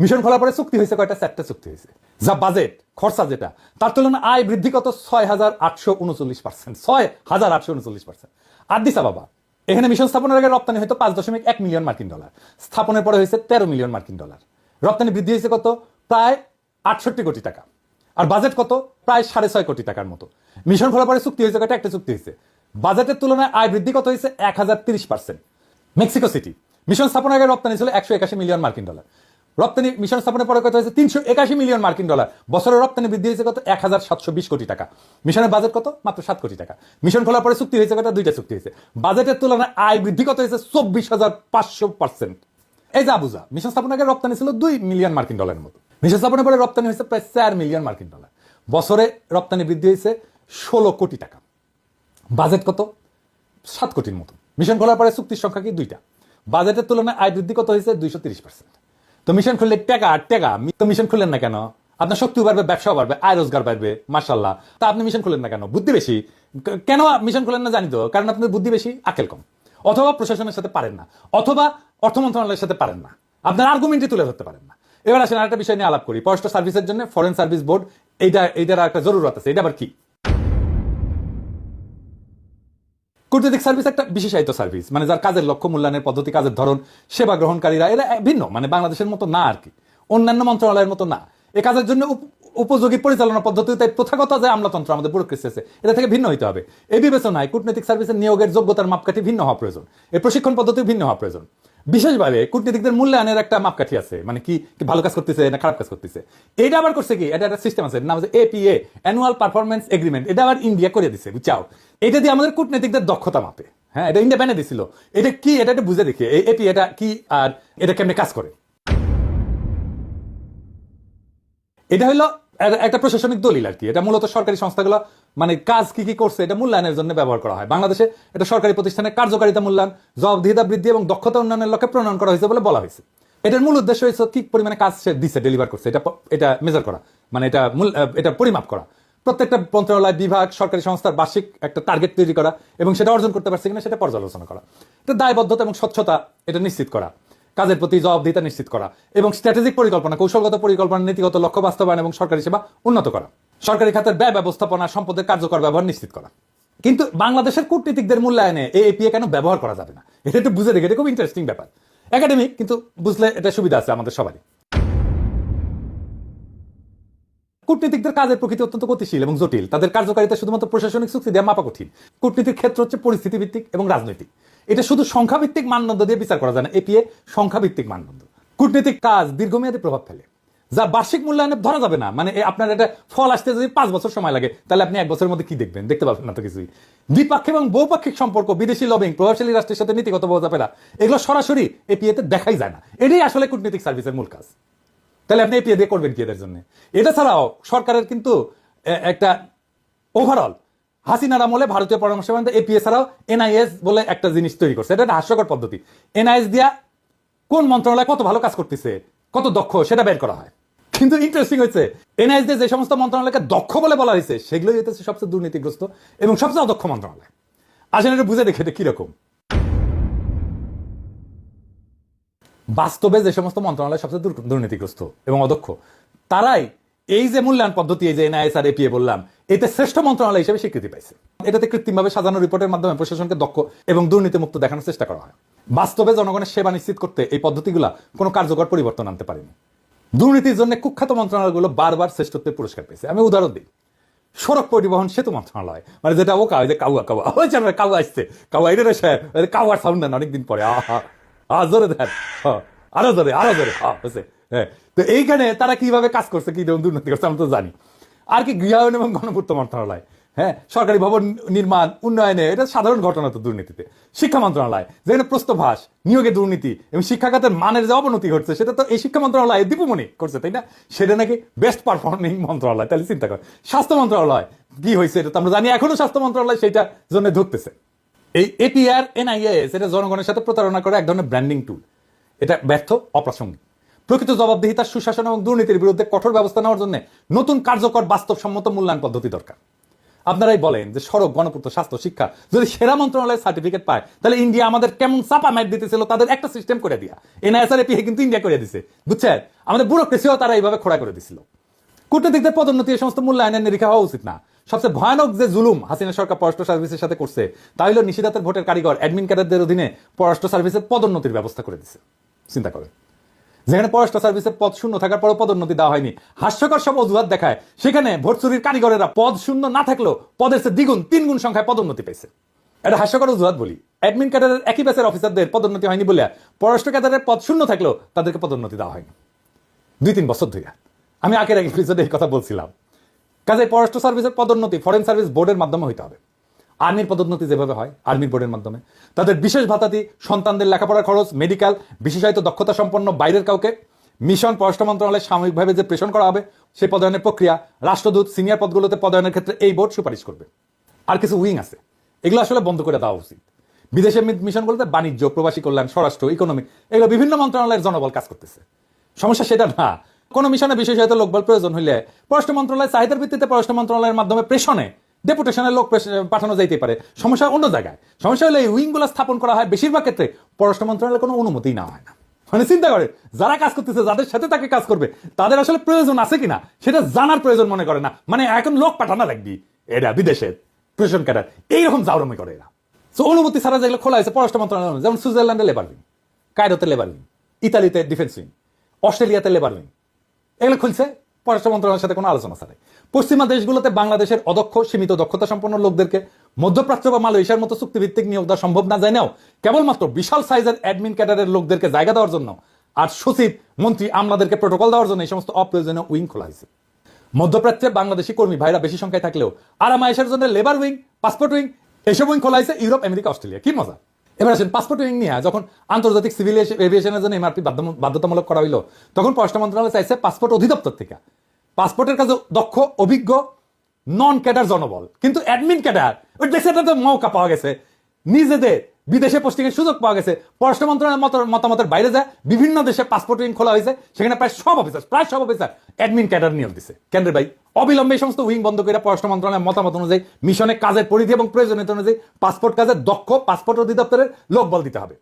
মিশন খোলার পরে চুক্তি হয়েছে, কয়টা? চারটা চুক্তি হয়েছে। যা বাজেট খরচা যেটা, তার তুলনায় আয় বৃদ্ধি কত? ছয় হাজার আটশো উনচল্লিশ পার্সেন্ট ছয় হাজার আটশো উনচল্লিশ পার্সেন্ট আদিস আবাবা এখানে মিশন স্থাপনের আগে রপ্তানি হয়তো পাঁচ দশমিক এক মিলিয়ন মার্কিন ডলার স্থাপনের পরে হয়েছে তেরো মিলিয়ন মার্কিন ডলার রপ্তানি বৃদ্ধি হয়েছে কত? প্রায় আটষট্টি কোটি টাকা। আর বাজেট কত? প্রায় সাড়ে ছয় কোটি টাকার মতো। মিশন খোলার পরে চুক্তি হয়েছে কয়টা? একটা চুক্তি হয়েছে। বাজেটের তুলনায় আয় বৃদ্ধি কত হয়েছে? এক হাজার তিরিশ পার্সেন্ট মেক্সিকো সিটি মিশন স্থাপনের আগে রপ্তানি ছিল একশো একাশি মিলিয়ন মার্কিন ডলার রপ্তানি মিশন স্থাপনের পরে কত হয়েছে? তিনশো একাশি মিলিয়ন মার্কিন ডলার। বছরের রপ্তানি বৃদ্ধি হয়েছে কত? এক হাজার সাতশো বিশ কোটি টাকা। মিশনের বাজেট কত? মাত্র সাত কোটি টাকা। মিশন খোলার পরে চুক্তি হয়েছে কত? দুইটা চুক্তি হয়েছে। বাজেটের তুলনায় আয় বৃদ্ধি কত হয়েছে? চব্বিশ হাজার পাঁচশো পার্সেন্ট। এই যা বুঝা মিশন স্থাপনের আগে রপ্তানি ছিল দুই মিলিয়ন মার্কিন ডলারের মতো। মিশন স্থাপনের পরে রপ্তানি হয়েছে প্রায় চার মিলিয়ন মার্কিন ডলার। বছরে রপ্তানি বৃদ্ধি হয়েছে ষোলো কোটি টাকা। বাজেট কত? সাত কোটির মতো। মিশন খোলার পরে চুক্তির সংখ্যা কি? দুইটা। বাজেটের তুলনায় আয় বৃদ্ধি কত হয়েছে? দুইশো তিরিশ পার্সেন্ট। তো মিশন খুললে টাকা আর টাকা তো মিশন খুললেন না কেন? আপনার শক্তি বাড়বে, ব্যবসাও বাড়বে, আয় রোজগার বাড়বে মার্শাল্লাহ তা আপনি মিশন খুলেন না কেন? বুদ্ধি বেশি। কেন মিশন খুলেন না জানি তো? কারণ আপনার বুদ্ধি বেশি, আকেল কম। অথবা প্রশাসনের সাথে পারেন না। অথবা অর্থ মন্ত্রণালয়ের সাথে পারেন না। আপনার আর্গুমেন্টই তুলে ধরতে পারেন না। এবার আসেন আরেকটা বিষয় নিয়ে আলাপ করি। পররাষ্ট্র সার্ভিসের জন্য ফরেন সার্ভিস বোর্ড এইটা এইটার একটা জরুরত আছে। এটা আবার কি? কূটনৈতিক সার্ভিস একটা বিশেষায়িত সার্ভিস মানে যার কাজের লক্ষ্য, মূল্যায়নের পদ্ধতি, কাজের ধরন, সেবা গ্রহণকারীরা, এরা ভিন্ন মানে বাংলাদেশের মতো না আর কি অন্যান্য মন্ত্রণালয়ের মতো না। এ কাজের জন্য উপ- উপযোগী পরিচালনা পদ্ধতিতে প্রথাগত যে আমলাতন্ত্র আমাদের ব্যুরোক্রেসি আছে এটা থেকে ভিন্ন হইতে হবে। এই বিবেচনায় কূটনৈতিক সার্ভিসের নিয়োগের যোগ্যতার মাপকাঠি ভিন্ন হওয়া প্রয়োজন। এর প্রশিক্ষণ পদ্ধতি ভিন্ন হওয়া প্রয়োজন। বিশেষভাবে কূটনীতিকদের মূল্যায়নের একটা মাপকাঠি আছে। মানে কি ভালো কাজ করতেছে না খারাপ কাজ করতেছে। এটা আবার করছে কি, এটা একটা সিস্টেম আছে নাম হচ্ছে এপিএ অ্যানুয়াল পারফরমেন্স এগ্রিমেন্ট এটা আবার ইন্ডিয়া করে দিছে বুঝাও এটা দিয়ে আমাদের কূটনীতিকদের দক্ষতা মাপে। হ্যাঁ এটা ইন্ডিয়া ব্যানে দিছিল। এটা কি, এটা একটু বুঝে দেখি। এপি এটা কি আর এটা কেমনে কাজ করে? এটা হলো একটা প্রশাসনিক দলিল আর কি। এটা মূলত সরকারি সংস্থাগুলো মানে কাজ কি কি করছে, এটা মূল্যায়নের জন্য ব্যবহার করা হয়। বাংলাদেশে এটা সরকারি প্রতিষ্ঠানের কার্যকারিতা মূল্যায়ন, জবাবদিহিতা বৃদ্ধি এবং দক্ষতা উন্নয়নের লক্ষ্যে প্রণয়ন করা হয়েছে বলে বলা হয়েছে। এটার মূল উদ্দেশ্য হয়েছে কি পরিমাণে কাজ সে দিচ্ছে ডেলিভার করছে। এটা এটা মেজার করা মানে এটা মূল এটা পরিমাপ করা। প্রত্যেকটা মন্ত্রণালয়, বিভাগ, সরকারি সংস্থার বার্ষিক একটা টার্গেট তৈরি করা এবং সেটা অর্জন করতে পারছে কিনা সেটা পর্যালোচনা করা। এটা দায়বদ্ধতা এবং স্বচ্ছতা, এটা নিশ্চিত করা। কাজের প্রতি জবাবদিহিতা নিশ্চিত করা এবং স্ট্র্যাটেজিক পরিকল্পনা, কৌশলগত পরিকল্পনা, নীতিগত লক্ষ্য বাস্তবায়ন এবং সরকারি সেবা উন্নত করা। সরকারি খাতের ব্যয় ব্যবস্থাপনা সম্পদের কার্যকর ব্যবহার নিশ্চিত করা। কিন্তু বাংলাদেশের কূটনীতিকদের মূল্যায়নে এই এপিএ কেন ব্যবহার করা যাবে না? এটা একটু বুঝে দেখে এটা খুব ইন্টারেস্টিং ব্যাপার। একাডেমিক কিন্তু বুঝলে এটা সুবিধা আছে আমাদের সবারই। কূটনীতিকদের কাজের প্রকৃতি অত্যন্ত গতিশীল এবং জটিল। তাদের কার্যকারিতা শুধুমাত্র প্রশাসনিক চুক্তি দিয়ে মাপা কঠিন। কূটনীতির ক্ষেত্র হচ্ছে পরিস্থিতি ভিত্তিক এবং রাজনৈতিক। এটা শুধু সংখ্যাভিত্তিক মানদণ্ড দিয়ে বিচার করা যায় না, এপিএ সংখ্যাভিত্তিক মানদণ্ড। কূটনীতিক কাজ দীর্ঘমেয়াদী প্রভাব ফেলে। যা বার্ষিক মূল্যায়নে ধরা যাবে না মানে আপনার এটা ফল আসতে যদি পাঁচ বছর সময় লাগে, তাহলে আপনি এক বছরের মধ্যে কি দেখবেন? দেখতে পাবেন না তো কিছুই। দ্বিপাক্ষিক এবং বহুপাক্ষিক সম্পর্ক, বিদেশি লবিং প্রভাবশালী রাষ্ট্রের সাথে নীতিগত বোঝাপেরা এগুলো সরাসরি এপিএতে দেখাই যায় না। এটাই আসলে কূটনীতিক সার্ভিসের মূল কাজ। তাহলে আপনি এপিএ দিয়ে করবেন কি এদের জন্য? এটা ছাড়াও সরকারের কিন্তু একটা ওভারঅল হাসিনার আমলে ভারতীয় পরামর্শ এপিএ ছাড়াও এনআইএস বলে একটা জিনিস তৈরি করছে। এটা একটা হাস্যকর পদ্ধতি। এনআইএস দিয়া কোন মন্ত্রণালয় কত ভালো কাজ করতেছে, কত দক্ষ, সেটা বের করা হয়। কিন্তু ইন্টারেস্টিং হয়েছে, এনআইএস দিয়ে যে সমস্ত মন্ত্রণালয়কে দক্ষ বলে বলা হয়েছে, সেগুলোই হইতেছে সবচেয়ে দুর্নীতিগ্রস্ত এবং সবচেয়ে অদক্ষ মন্ত্রণালয়। আসলে এটা বুঝে দেখে এটা কীরকম। বাস্তবে যে সমস্ত মন্ত্রণালয় সবচেয়ে দুর্নীতিগ্রস্ত এবং অদক্ষ, তারাই এই যে মূল্যায়ন পদ্ধতি, এই যে এনআইএস আর এপিএ বললাম এতে শ্রেষ্ঠ মন্ত্রণালয় হিসেবে স্বীকৃতি পাইছে। এটাতে কৃত্রিমভাবে সাজানো রিপোর্টের মাধ্যমে প্রশাসনকে দক্ষ এবং দুর্নীতিমুক্ত দেখানোর চেষ্টা করা হয়। বাস্তবে জনগণের সেবা নিশ্চিত করতে এই পদ্ধতিগুলা কোনো কার্যকর পরিবর্তন আনতে পারেনি। দুর্নীতির জন্য কুখ্যাত মন্ত্রণালয়গুলো বারবার শ্রেষ্ঠত্বের পুরস্কার পেয়েছে। আমি উদাহরণ দিই। সড়ক পরিবহন সেতু মন্ত্রণালয় মানে যেটা ও কাউ যে কাউয়া কাউয়া। ওই যে কাউয়া আসছে। কাউয়া এটা সাহেব কাউয়ার সাউন্ড দেন অনেকদিন পরে। আহা আ জোরে দেন আরও জোরে আরও জোরে। হ্যাঁ, তো এইখানে তারা কীভাবে কাজ করছে কি দুর্নীতি করছে আমরা তো জানি। আর কি গৃহায়ন এবং গণপূর্ত মন্ত্রণালয় হ্যাঁ? সরকারি ভবন নির্মাণ, উন্নয়নে, এটা সাধারণ ঘটনা তো দুর্নীতিতে। শিক্ষা মন্ত্রণালয়, যেখানে প্রস্তভাস নিয়োগে দুর্নীতি এবং শিক্ষাখাতের মানের যে অবনতি ঘটছে, সেটা তো এই শিক্ষা মন্ত্রণালয় দীপুমণি করছে, তাই না? সেটা নাকি বেস্ট পারফর্মিং মন্ত্রণালয়, তাহলে চিন্তা কর। স্বাস্থ্য মন্ত্রণালয়, কি হয়েছে এটা তো আমরা জানি, এখনও স্বাস্থ্য মন্ত্রণালয় সেটা জন্য ধরতেছে। এই এপিআর এনআইএস এটা জনগণের সাথে প্রতারণা করে এক ধরনের ব্র্যান্ডিং টুল এটা ব্যর্থ, অপ্রাসঙ্গিক। প্রকৃত জবাবদিহিতা, সুশাসন এবং দুর্নীতির বিরুদ্ধে কঠোর ব্যবস্থা নেওয়ার জন্য নতুন কার্যকর, বাস্তবসম্মত মূল্যায়ন পদ্ধতি দরকার। আপনারাই বলেন যে সড়ক, গণপূর্ত, স্বাস্থ্য, শিক্ষা, যদি সেরা মন্ত্রণালয়ের সার্টিফিকেট পায়, তাহলে ইন্ডিয়া আমাদের কেমন চাপা ম্যাট দিতেছিল তাদের একটা সিস্টেম করে দিয়া। এনআইএসআর এপিএ কিন্তু ইন্ডিয়া করে দিছে। বুঝছেন? আমাদের ব্যুরোক্রেসিও তারা এইভাবে খোড়া করে দিছিল। কূটনীতিকদের পদোন্নতি এই সমস্ত মূল্যায়নের নিরীক্ষা হওয়া উচিত না। সবচেয়ে ভয়ানক যে জুলুম হাসিনা সরকার পররাষ্ট্র সার্ভিসের সাথে করছে, তা হলো নিষেধাতের ভোটের কারিগর অ্যাডমিন ক্যাডারদের অধীনে পররাষ্ট্র সার্ভিসেের পদোন্নতির ব্যবস্থা করে দিছে। চিন্তা করে যেখানে পররাষ্ট্র সার্ভিসের পদ শূন্য থাকার পরও পদোন্নতি দেওয়া হয়নি। হাস্যকর সব অজুহাত দেখায়। সেখানে ভোট কারিগরেরা পদ শূন্য না থাকলেও পদের চেয়ে দ্বিগুণ তিন গুণ সংখ্যায় পদোন্নতি পেয়েছে। এটা হাস্যকর অজুহাত বলি। অ্যাডমিন ক্যাডারের একই ব্যাচের অফিসারদের পদোন্নতি হয়নি বলে পররাষ্ট্র ক্যাডারের পদ শূন্য থাকলেও তাদেরকে পদোন্নতি দেওয়া হয়নি। দুই তিন বছর ধরে আমি আগের এক এপিসোডে এই কথা বলছিলাম। কাজে পররাষ্ট্র সার্ভিসের পদোন্নতি ফরেন সার্ভিস বোর্ডের মাধ্যমে হইতে হবে। আর্মির পদোন্নতি যেভাবে হয়, আর্মির বোর্ডের মাধ্যমে। তাদের বিশেষ ভাতাতি সন্তানদের লেখাপড়ার খরচ মেডিকেল বিশেষায়িত দক্ষতা সম্পন্ন বাইরের কাউকে মিশন পররাষ্ট্র মন্ত্রণালয়ে সাময়িকভাবে যে প্রেষণ করা হবে সেই পদায়নের প্রক্রিয়া, রাষ্ট্রদূত সিনিয়র পদগুলোতে পদায়নের ক্ষেত্রে এই বোর্ড সুপারিশ করবে। আর কিছু উইং আছে। এগুলো আসলে বন্ধ করে দেওয়া উচিত। বিদেশে মিশনগুলোতে বাণিজ্য, প্রবাসী কল্যাণ, স্বরাষ্ট্র ইকোনমি এগুলো বিভিন্ন মন্ত্রণালয়ের জনবল কাজ করতেছে। সমস্যা সেটা না। কোনো মিশনে বিশেষায়িত লোকবল প্রয়োজন হইলে পররাষ্ট্র মন্ত্রণালয় চাহিদার ভিত্তিতে পররাষ্ট্র মন্ত্রণালয়ের মাধ্যমে প্রেষণে ডেপুটেশনের লোক পাঠানো যাইতে পারে। সমস্যা অন্য জায়গায়। সমস্যা হলে এই উইংগুলো স্থাপন করা হয় বেশিরভাগ ক্ষেত্রে পররাষ্ট্র মন্ত্রণালয়ের কোনো অনুমতি না হয় না। মানে চিন্তা করে যারা কাজ করতেছে, যাদের সাথে তাকে কাজ করবে, তাদের আসলে প্রয়োজন আছে কিনা? সেটা জানার প্রয়োজন মনে করে না। মানে এখন লোক পাঠানো লাগবি। এরা বিদেশের প্রশাসন ক্যাডার। এইরকম জাউরমি করে এরা। তো অনুমতি ছাড়া যেগুলো খোলা হয়েছে পররাষ্ট্র মন্ত্রণালয় যেমন সুইজারল্যান্ডে লেবার উইং কায়রোতে লেবার উইং ইতালিতে ডিফেন্স উইং অস্ট্রেলিয়াতে লেবার উইং এগুলো খুলছে। পররাষ্ট্র মন্ত্রণালয়ের সাথে কোনো আলোচনা ছাড়াই। পশ্চিমা দেশগুলোতে বাংলাদেশের অদক্ষ, সীমিত দক্ষতা সম্পন্ন লোকদেরকে মধ্যপ্রাচ্য বা মালয়েশিয়ার মতো চুক্তিভিত্তিক নিয়োগ দেওয়া সম্ভব না যায় নাও কেবলমাত্র বিশাল সাইজের অ্যাডমিন ক্যাডারের লোকদেরকে জায়গা দেওয়ার জন্য আর সচিব, মন্ত্রী, আমলাদেরকে প্রোটোকল দেওয়ার জন্য এই সমস্ত অপ্রয়োজনীয় উইং খোলা হয়েছে। মধ্যপ্রাচ্যে বাংলাদেশি কর্মী ভাইরা বেশি সংখ্যায় থাকলেও আরামায়েশের জন্য লেবার উইং, পাসপোর্ট উইং, এসব উইং খোলা হয়েছে ইউরোপ, আমেরিকা, অস্ট্রেলিয়া। কি মজা? এবার আসেন পাসপোর্ট উইং নিয়ে যখন আন্তর্জাতিক সিভিল এভিয়েশনের জন্য এমআরপি বাধ্যতামূলক করা হইল, তখন পররাষ্ট্র মন্ত্রণালয় চাইছে পাসপোর্ট অধিদপ্তর থেকে। পাসপোর্টের কাছে দক্ষ, অভিজ্ঞ নন ক্যাডার জনবল। কিন্তু অ্যাডমিন ক্যাডার ওই দেশে মৌকা পাওয়া গেছে। নিজেদের বিদেশে পোস্টিং এর সুযোগ পাওয়া গেছে। পররাষ্ট্র মন্ত্রণালয়ের মত- মতামতের বাইরে যায়। বিভিন্ন দেশে পাসপোর্ট উইং খোলা হয়েছে। সেখানে প্রায় সব অফিসার প্রায় সব অফিসার অ্যাডমিন ক্যাডার নিয়োগ দিছে। কেন্দ্রের ভাই, অবিলম্বে এই সমস্ত উইং বন্ধ করে পররাষ্ট্র মন্ত্রণালয়ের মতামত অনুযায়ী মিশনে কাজের পরিধি এবং প্রয়োজনীয়তা অনুযায়ী পাসপোর্ট কাজের দক্ষ পাসপোর্ট অধিদপ্তরের লোক বল দিতে হবে।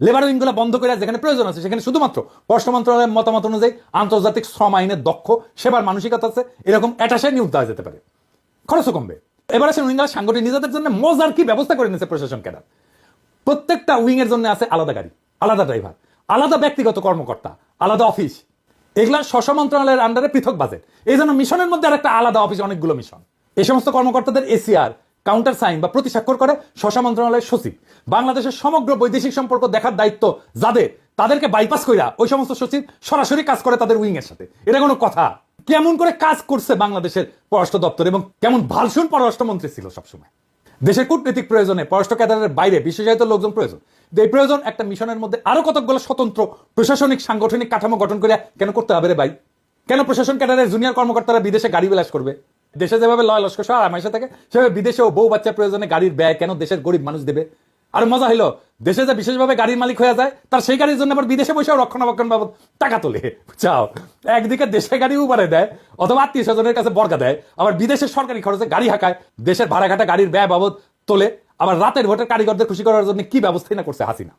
লেবার উইংগুলো বন্ধ করে যেখানে প্রয়োজন আছে সেখানে শুধুমাত্র পররাষ্ট্র মন্ত্রণালয়ের মতামত অনুযায়ী আন্তর্জাতিক শ্রম আইনের দক্ষ, সেবার মানসিকতা আছে, এরকম অ্যাটাসে নিয়োগ দেওয়া যেতে পারে। খরচও কমবে। এবার আসেন উইঙ্গার সাংগঠনিক নিজেদের জন্য মজার কি ব্যবস্থা করে নিয়েছে প্রশাসন ক্যাডার? প্রত্যেকটা উইং এর জন্য আছে আলাদা গাড়ি, আলাদা ড্রাইভার, আলাদা ব্যক্তিগত কর্মকর্তা, আলাদা অফিস। এগুলা স্বশ মন্ত্রণালয়ের আন্ডারে পৃথক বাজেট এই জন্য মিশনের মধ্যে আরেকটা আলাদা অফিস অনেকগুলো মিশন এই সমস্ত কর্মকর্তাদের এসিআর কাউন্টার সাইন বা প্রতিস্বাক্ষর করে স্বশ মন্ত্রণালয়ের সচিব। বাংলাদেশের সমগ্র বৈদেশিক সম্পর্ক দেখার দায়িত্ব যাদের, তাদেরকে বাইপাস কইরা ওই সমস্ত সচিব সরাসরি কাজ করে তাদের উইং এর সাথে। এটা কোনো কথা। কেমন করে কাজ করছে বাংলাদেশের পররাষ্ট্র দপ্তর এবং কেমন ভালসুন পররাষ্ট্রমন্ত্রী ছিল সবসময়? দেশের কূটনৈতিক প্রয়োজনে পররাষ্ট্র ক্যাডারের বাইরে বিশেষায়িত লোকজন প্রয়োজন। এই প্রয়োজন একটা মিশনের মধ্যে আরও কতকগুলো স্বতন্ত্র প্রশাসনিক সাংগঠনিক কাঠামো গঠন করে কেন করতে হবে রে ভাই? কেন প্রশাসন ক্যাডারের জুনিয়র কর্মকর্তারা বিদেশে গাড়ি বিলাস করবে? দেশে যেভাবে লয় লস্কর সহ আরামাইশে থাকে, সেভাবে বিদেশেও বউ বাচ্চা প্রয়োজনে গাড়ির ব্যয় কেন দেশের গরিব মানুষ দেবে? আর মজা হইল, দেশে যে বিশেষভাবে গাড়ির মালিক হয়ে যায়, তার সেই গাড়ির জন্য আবার বিদেশে বসেও রক্ষণাবেক্ষণ বাবদ টাকা তোলে। চাও একদিকে দেশে গাড়ি উবারে দেয়, অথবা আত্মীয় স্বজনের কাছে বর্গা দেয়, আবার বিদেশের সরকারি খরচে গাড়ি হাঁকায়, দেশের ভাড়াঘাটা গাড়ির ব্যয় বাবদ তোলে, আবার রাতের ভোটের কারিগরদের খুশি করার জন্য কি ব্যবস্থাই না করছে হাসিনা?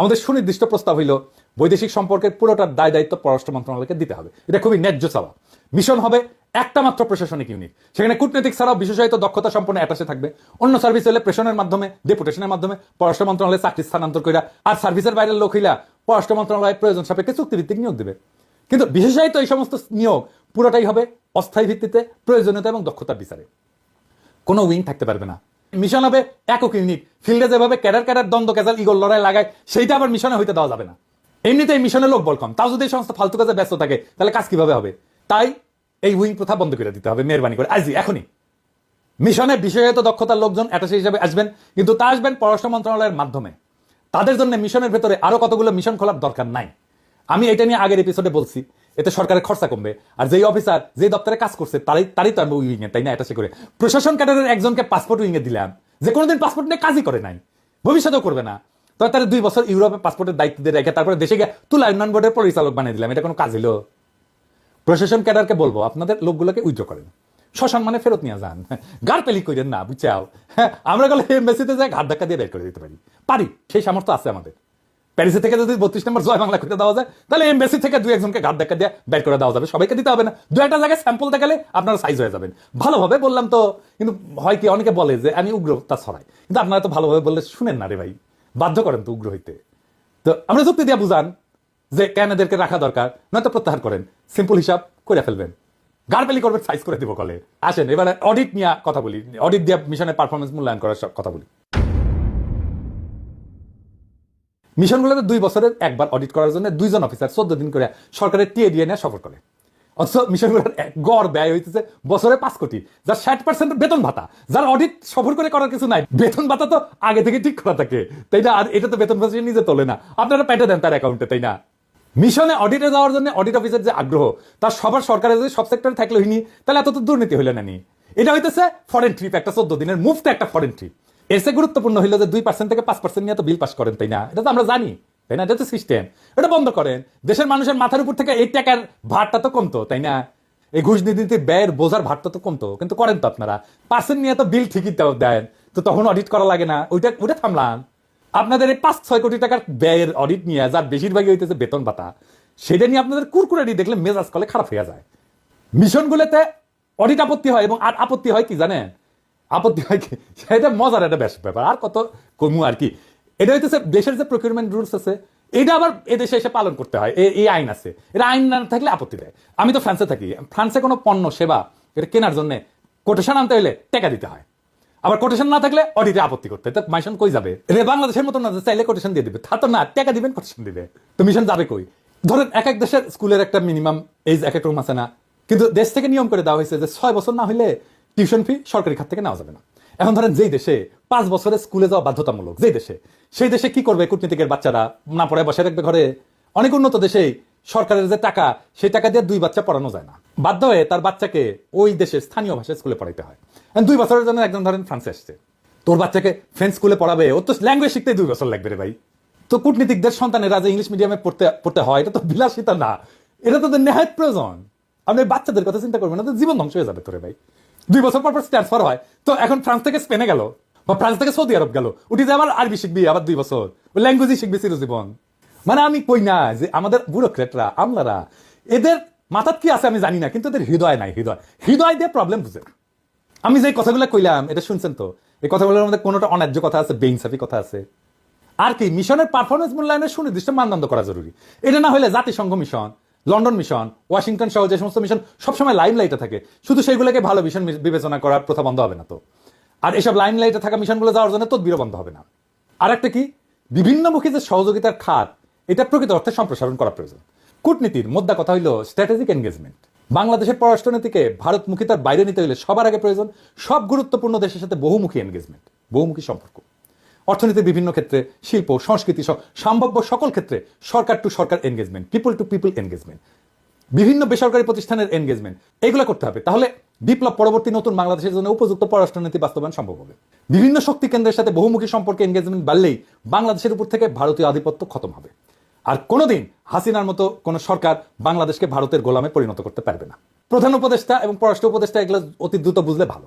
আমাদের সুনির্দিষ্ট প্রস্তাব হইল, বৈদেশিক সম্পর্কের পুরোটার দায় দায়িত্ব পররাষ্ট্র মন্ত্রণালয়কে দিতে হবে। এটা খুবই ন্যায্য চাওয়া। মিশন হবে একটা মাত্র প্রশাসনিক ইউনিট সেখানে কূটনৈতিক ছাড়াও বিশেষায়িত দক্ষতা সম্পন্ন অ্যাটাসে থাকবে। অন্য সার্ভিস হলে প্রেশনের মাধ্যমে ডেপুটেশনের মাধ্যমে, পররাষ্ট্র মন্ত্রণালয়ে চাকরি স্থানান্তর কইরা, আর সার্ভিসের বাইরের লোক হইলা পররাষ্ট্র মন্ত্রণালয়ের প্রয়োজন সাপেক্ষে চুক্তিভিত্তিক নিয়োগ দেবে। কিন্তু বিশেষায়িত এই সমস্ত নিয়োগ পুরোটাই হবে অস্থায়ী ভিত্তিতে প্রয়োজনীয়তা এবং দক্ষতার বিচারে। কোনো উইং থাকতে পারবে না। মিশন হবে একক ইউনিট ফিল্ডে যেভাবে ক্যাডার ক্যাডার দ্বন্দ্ব ক্যাজাল ইগল লড়াই লাগায়, সেইটা আবার মিশনে হইতে দেওয়া যাবে না। এমনিতে এই মিশনের লোক বল কম। তাও যদি এই সমস্ত ফালতু কাজে ব্যস্ত থাকে, তাহলে কাজ কীভাবে হবে? তাই এই উইং প্রথা বন্ধ করে দিতে হবে, মেহরবানি করে। আজই এখনই। মিশনে বিষয়গত দক্ষতার লোকজন অ্যাটাসি হিসেবে আসবেন, কিন্তু তা আসবেন পররাষ্ট্র মন্ত্রণালয়ের মাধ্যমে। তাদের জন্য মিশনের ভেতরে আরও কতগুলো মিশন খোলার দরকার নাই। আমি এটা নিয়ে আগের এপিসোডে বলছি, এতে সরকারের খরচা কমবে, আর যেই অফিসার যে দপ্তরে কাজ করছে, তারই তারই তো আমি উইং এ তাই না এটা সে করে। প্রশাসন ক্যাডারের একজনকে পাসপোর্ট উইং এ দিলাম, যে কোনোদিন পাসপোর্ট নিয়ে কাজই করে নাই, ভবিষ্যতেও করবে না। তো তার দুই বছর ইউরোপে পাসপোর্টের দায়িত্ব দিয়ে রেখে তারপরে দেশে গিয়ে তুলা উন্নয়ন বোর্ডের পরিচালক বানিয়ে দিলাম, এটা কোনো কাজ হলো? প্রশাসন ক্যাডারকে বলব, আপনাদের লোকগুলোকে উইথড্র করেন। শ্মশান মানে ফেরত নিয়ে যান। গার পেলি করেন না, বুঝাও। আমরা গেলে এমবেসিতে যাই, ঘাট ধাক্কা দিয়ে বের করে দিতে পারি। পারি, সেই সামর্থ্য আছে আমাদের। প্যারিসে থেকে যদি বত্রিশ নম্বর জয় বাংলা করতে দেওয়া যায়, তাহলে এমবেসি থেকে দুই একজনকে ঘাট ধাক্কা দিয়ে বের করে দেওয়া যাবে। সবাইকে দিতে হবে না। দু একটা জায়গায় স্যাম্পল দেখালে আপনারা সাইজ হয়ে যাবেন। ভালোভাবে বললাম তো, কিন্তু হয় কি অনেকে বলে যে আমি উগ্র তা ছড়াই। কিন্তু আপনারা তো ভালোভাবে বললে শুনেন না রে ভাই। বাধ্য করেন তো উগ্র হইতে। তো আমরা যুক্তি দিয়ে বুঝান। যে কেন এদেরকে রাখা দরকার? নয়তো প্রত্যাহার করেন। সিম্পল হিসাব করে ফেলবেন। গার্বেলি করবেন সাইজ করে দিব কলে। আসেন, এবারে অডিট নিয়ে কথা বলি। অডিট দিয়ে মিশনের পারফরমেন্স মূল্যায়ন করার কথা বলি। মিশনগুলোতে দুই বছরের একবার অডিট করার জন্য দুইজন অফিসার চোদ্দ দিন করে সরকারের টিএ দিয়ে নিয়ে সফর করে অথচ মিশনগুলোর গড় ব্যয় হইতেছে বছরে পাঁচ কোটি যার ষাট পার্সেন্ট বেতন ভাতা। যার অডিট সফর করে করার কিছু নাই। বেতন ভাতা তো আগে থেকে ঠিক করা থাকে। তাই না? আর এটা তো বেতন ভাতা নিজে তোলে না। আপনারা পেটে দেন তার অ্যাকাউন্টে তাই না? মিশনে অডিটে যাওয়ার জন্য অডিট অফিসের যে আগ্রহ, তার সবার সরকারের যদি সব সেক্টরে থাকলে হইনি তাহলে এত তো দুর্নীতি হইলে না নি। এটা হইতেছে ফরেন ট্রিপ একটা চোদ্দ দিনের মুফট একটা ফরেন ট্রিপ এর চেয়ে গুরুত্বপূর্ণ হইল যে দুই পার্সেন্ট থেকে পাঁচ পার্সেন্ট নিয়ে তো বিল পাস করেন, তাই না? এটা তো আমরা জানি, তাই না? এটা তো সিস্টেম এটা বন্ধ করেন। দেশের মানুষের মাথার উপর থেকে এই টাকার ভারটা তো কমতো, তাই না? এই ঘুষ নীতিতে ব্যয়ের বোঝার ভারটা তো কমতো, কিন্তু করেন তো আপনারা। পার্সেন্ট নিয়ে তো বিল ঠিকই দেন, তো তখন অডিট করা লাগে না। ওইটা ওইটা থামলাম। আপনাদের এই পাঁচ ছয় কোটি টাকার ব্যয়ের অডিট নিয়ে যার বেশিরভাগই হইতেছে বেতন ভাতা, সেটা নিয়ে আপনাদের কুরকুরানি দেখলে মেজাজ কলে খারাপ হয়ে যায়। মিশনগুলোতে অডিট আপত্তি হয় এবং আর আপত্তি হয় কি জানেন? আপত্তি হয় কি? সেটা মজার একটা বেশ ব্যাপার। আর কত কমু আর কি? এটা হইতেছে দেশের যে প্রকিউরমেন্ট রুলস আছে, এটা আবার এদেশে এসে পালন করতে হয়। এই আইন আছে। এটা আইন না থাকলে আপত্তি দেয়। আমি তো ফ্রান্সে থাকি। ফ্রান্সে কোনো পণ্য, সেবা এটা কেনার জন্য কোটেশন আনতে হলে টাকা দিতে হয়। আবার কোটেশন না থাকলে অডিটে আপত্তি করতে। তো মিশন কই যাবে? রে বাংলাদেশের মতো না, চাইলে কোটেশন দিয়ে দিবে। তা তো না, টাকা দিবেন কোটেশন দিবে। তো মিশন যাবে কই? ধরেন এক এক দেশের স্কুলের একটা মিনিমাম এজ এক এক রুম আছে না। কিন্তু দেশ থেকে নিয়ম করে দেওয়া হয়েছে যে ছয় বছর না হলে টিউশন ফি সরকারি খাত থেকে নেওয়া যাবে না। এখন ধরেন যেই দেশে পাঁচ বছরের স্কুলে যাওয়া বাধ্যতামূলক, যেই দেশে, সেই দেশে কি করবে কূটনীতিকের বাচ্চারা? না পড়ে বসে রাখবে ঘরে। অনেক উন্নত দেশে সরকারের যে টাকা, সেই টাকা দিয়ে দুই বাচ্চা পড়ানো যায় না। বাধ্য হয়ে তার বাচ্চাকে ওই দেশের স্থানীয় ভাষায় স্কুলে পড়াইতে হয়। দুই বছরের জন্য একজন ধরেন ফ্রান্সে আসছে তোর বাচ্চাকে ফ্রেঞ্চ স্কুলে পড়াবে, ও তো ল্যাঙ্গুয়েজ শিখতে দুই বছর লাগবে রে ভাই। তো কূটনীতিকদের সন্তানেরা যে ইংলিশ মিডিয়ামে পড়তে পড়তে হয়, এটা তো বিলাসিতা না। এটা তো নেহায়ত প্রয়োজন। আপনি বাচ্চাদের কথা চিন্তা করবেন না তো জীবন ধ্বংস হয়ে যাবে তোরে ভাই। দুই বছর পর পর ট্রান্সফার হয়। তো এখন ফ্রান্স থেকে স্পেনে গেল। বা ফ্রান্স থেকে সৌদি আরব গেল। উঠে যে আবার আরবি শিখবি, আবার দুই বছর। ল্যাঙ্গুয়েজই শিখবি চিরজীবন। মানে আমি কই না যে আমাদের ব্যুরোক্রেটরা, আমলারা, এদের মাথাত কি আছে আমি জানি না, কিন্তু এদের হৃদয় নাই, হৃদয়। হৃদয় দিয়ে প্রবলেম বুঝে। আমি যে কথাগুলো কইলাম, এটা শুনছেন তো? এই কথাগুলোর মধ্যে কোনোটা অন্যায্য কথা আছে, বেইনসাফি কথা আছে? আর কি, মিশনের পারফরমেন্স মূল্যায়নের সুনির্দিষ্ট মানদণ্ড করা জরুরি। এটা না হলে জাতিসংঘ মিশন, লন্ডন মিশন, ওয়াশিংটন সহ যে সমস্ত মিশন সবসময় লাইম লাইটে থাকে। শুধু সেইগুলোকে ভালো মিশন বিবেচনা করার প্রথা বন্ধ হবে না তো। আর এসব লাইম লাইটে থাকা মিশনগুলো যাওয়ার জন্য তদবিরও বন্ধ হবে না। আর একটা কি বিভিন্নমুখী যে সহযোগিতার খাত, এটা প্রকৃত অর্থে সম্প্রসারণ করা প্রয়োজন। কূটনীতির মোদ্দা কথা হইল স্ট্র্যাটেজিক এনগেজমেন্ট বাংলাদেশের পররাষ্ট্রনীতিকে ভারতমুখিতার বাইরে নিতে হলে সবার আগে প্রয়োজন সব গুরুত্বপূর্ণ দেশের সাথে বহুমুখী এনগেজমেন্ট বহুমুখী সম্পর্ক। অর্থনীতির বিভিন্ন ক্ষেত্রে শিল্প, সংস্কৃতি সহ সম্ভাব্য সকল ক্ষেত্রে সরকার to Sarkar engagement people to people engagement বিভিন্ন বেসরকারি প্রতিষ্ঠানের এনগেজমেন্ট এগুলো করতে হবে। তাহলে বিপ্লব পরবর্তী নতুন বাংলাদেশের জন্য উপযুক্ত পররাষ্ট্রনীতি বাস্তবায়ন সম্ভব হবে। বিভিন্ন শক্তি কেন্দ্রের সাথে বহুমুখী সম্পর্কে এনগেজমেন্ট বাড়লেই বাংলাদেশের উপর থেকে ভারতীয় আধিপত্য খতম হবে। আর কোনোদিন হাসিনার মতো কোন সরকার বাংলাদেশকে ভারতের গোলামে পরিণত করতে পারবে না। প্রধান উপদেষ্টা এবং পররাষ্ট্র উপদেষ্টা এগুলো অতি দ্রুত বুঝলে ভালো।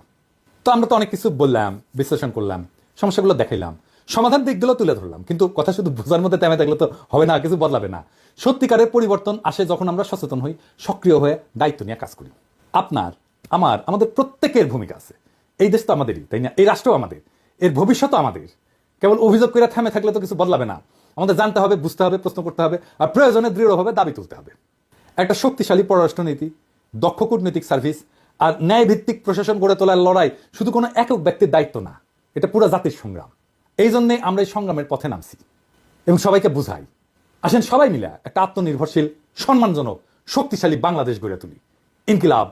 তো আমরা তো অনেক কিছু বললাম, বিশ্লেষণ করলাম, সমস্যাগুলো দেখাইলাম, সমাধান দিকগুলো তুলে ধরলাম, কিন্তু কথা শুধু বোঝার মধ্যে তেমে থাকলে তো হবে না কিছু বদলাবে না। সত্যিকারের পরিবর্তন আসে যখন আমরা সচেতন হই, সক্রিয় হয়ে দায়িত্ব নিয়ে কাজ করি। আপনার, আমার, আমাদের প্রত্যেকের ভূমিকা আছে। এই দেশ তো আমাদেরই, তাই না? এই রাষ্ট্র আমাদের, এর ভবিষ্যৎ আমাদের। কেবল অভিযোগ করে থেমে থাকলে তো কিছু বদলাবে না। আমাদের জানতে হবে, বুঝতে হবে, প্রশ্ন করতে হবে, আর প্রয়োজনে দৃঢ়ভাবে দাবি তুলতে হবে। একটা শক্তিশালী পররাষ্ট্রনীতি দক্ষ কূটনৈতিক সার্ভিস, আর ন্যায়ভিত্তিক প্রশাসন গড়ে তোলার লড়াই শুধু কোনো একক ব্যক্তির দায়িত্ব না, এটা পুরো জাতির সংগ্রাম। এই জন্যে আমরা এই সংগ্রামের পথে নামছি এবং সবাইকে বুঝাই। আসেন সবাই মিলে একটা আত্মনির্ভরশীল, সম্মানজনক, শক্তিশালী বাংলাদেশ গড়ে তুলি। ইনকিলাব